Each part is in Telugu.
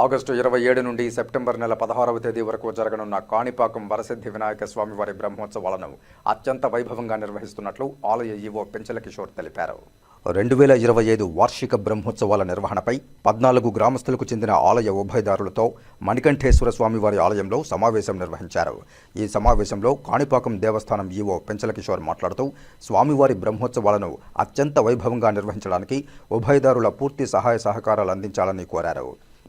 ఆగస్టు ఇరవై ఏడు నుండి సెప్టెంబర్ నెల పదహారవ తేదీ వరకు జరగనున్న కాణిపాకం వరసిద్ధి వినాయక స్వామివారి బ్రహ్మోత్సవాలను అత్యంత వైభవంగా నిర్వహిస్తున్నట్లు ఆలయ ఈవో పెంచల కిషోర్ తెలిపారు. రెండు వేల ఇరవై ఐదు వార్షిక బ్రహ్మోత్సవాల నిర్వహణపై పద్నాలుగు గ్రామస్తులకు చెందిన ఆలయ ఉభయదారులతో మణికంఠేశ్వర స్వామివారి ఆలయంలో సమావేశం నిర్వహించారు. ఈ సమావేశంలో కాణిపాకం దేవస్థానం ఈవో పెంచల కిషోర్ మాట్లాడుతూ స్వామివారి బ్రహ్మోత్సవాలను అత్యంత వైభవంగా నిర్వహించడానికి ఉభయదారుల పూర్తి సహాయ సహకారాలు అందించాలని కోరారు.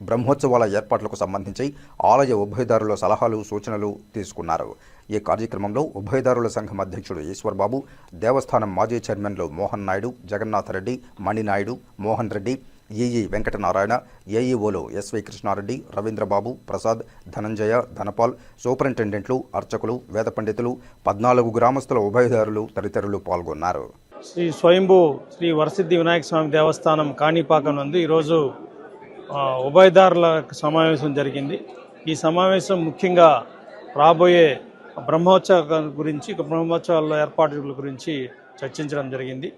బ్రహ్మోత్సవాల ఏర్పాట్లకు సంబంధించి ఆలయ ఉభయదారుల సలహాలు సూచనలు తీసుకున్నారు. ఈ కార్యక్రమంలో ఉభయదారుల సంఘం అధ్యక్షుడు ఈశ్వర్ బాబు దేవస్థానం మాజీ చైర్మన్లు మోహన్ నాయుడు జగన్నాథ్ రెడ్డి మణినాయుడు మోహన్ రెడ్డి ఈఈ వెంకటనారాయణ ఏఈఓలు ఎస్వై కృష్ణారెడ్డి రవీంద్రబాబు ప్రసాద్ ధనంజయ ధనపాల్ సూపరింటెండెంట్లు అర్చకులు వేద పండితులు పద్నాలుగు గ్రామస్తుల ఉభయదారులు తదితరులు పాల్గొన్నారు. శ్రీ స్వయంభూ శ్రీ వరసిద్ధి వినాయక స్వామి దేవస్థానం కాణిపాకం నందు ఈరోజు ఉభయదారుల సమావేశం జరిగింది. ఈ సమావేశం ముఖ్యంగా రాబోయే బ్రహ్మోత్సవ గురించి బ్రహ్మోత్సవాల ఏర్పాట్ల గురించి చర్చించడం జరిగింది.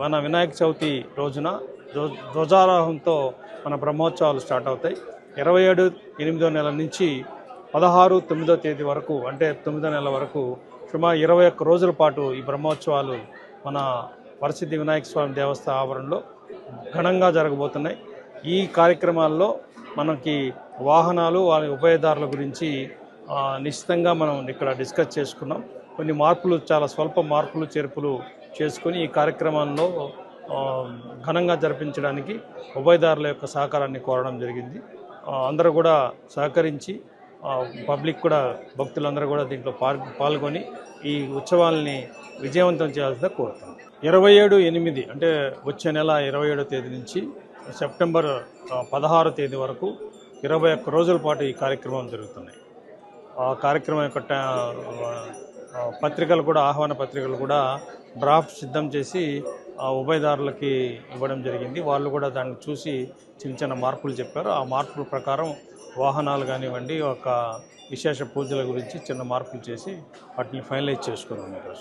మన వినాయక చవితి రోజున ధ్వజారోహంతో మన బ్రహ్మోత్సవాలు స్టార్ట్ అవుతాయి. ఇరవై ఏడు ఎనిమిదో నెల నుంచి పదహారు తొమ్మిదో తేదీ వరకు అంటే తొమ్మిదో నెల వరకు సుమారు ఇరవై ఒక్క రోజుల పాటు ఈ బ్రహ్మోత్సవాలు మన వరసిద్ధి వినాయక స్వామి దేవస్థాన ఆవరణలో ఘనంగా జరగబోతున్నాయి. ఈ కార్యక్రమాల్లో మనకి వాహనాలు వారి ఉభయదారుల గురించి నిశ్చితంగా మనం ఇక్కడ డిస్కస్ చేసుకున్నాం. కొన్ని మార్పులు చాలా స్వల్ప మార్పులు చేర్పులు చేసుకొని ఈ కార్యక్రమాల్లో ఘనంగా జరిపించడానికి ఉభయదారుల యొక్క సహకారాన్ని కోరడం జరిగింది. అందరూ కూడా సహకరించి పబ్లిక్ కూడా భక్తులందరూ కూడా దీంట్లో పాల్గొని ఈ ఉత్సవాల్ని విజయవంతం చేయాల్సిందిగా కోరుతాం ఇరవై ఏడు ఎనిమిది అంటే వచ్చే నెల ఇరవై ఏడో తేదీ నుంచి సెప్టెంబర్ పదహారు పదహారో తేదీ వరకు ఇరవై ఒక్క రోజుల పాటు ఈ కార్యక్రమం జరుగుతున్నాయి. ఆ కార్యక్రమం యొక్క టా- పత్రికలు కూడా ఆహ్వాన పత్రికలు కూడా డ్రాఫ్ట్ సిద్ధం చేసి ఆ ఉభయదారులకి ఇవ్వడం జరిగింది. వాళ్ళు కూడా దాన్ని చూసి చిన్న చిన్న మార్పులు చెప్పారు. ఆ మార్పుల ప్రకారం వాహనాలు కానివ్వండి ఒక విశేష పూజల గురించి చిన్న మార్పులు చేసి వాటిని ఫైనలైజ్ చేసుకున్నాం ఈరోజు.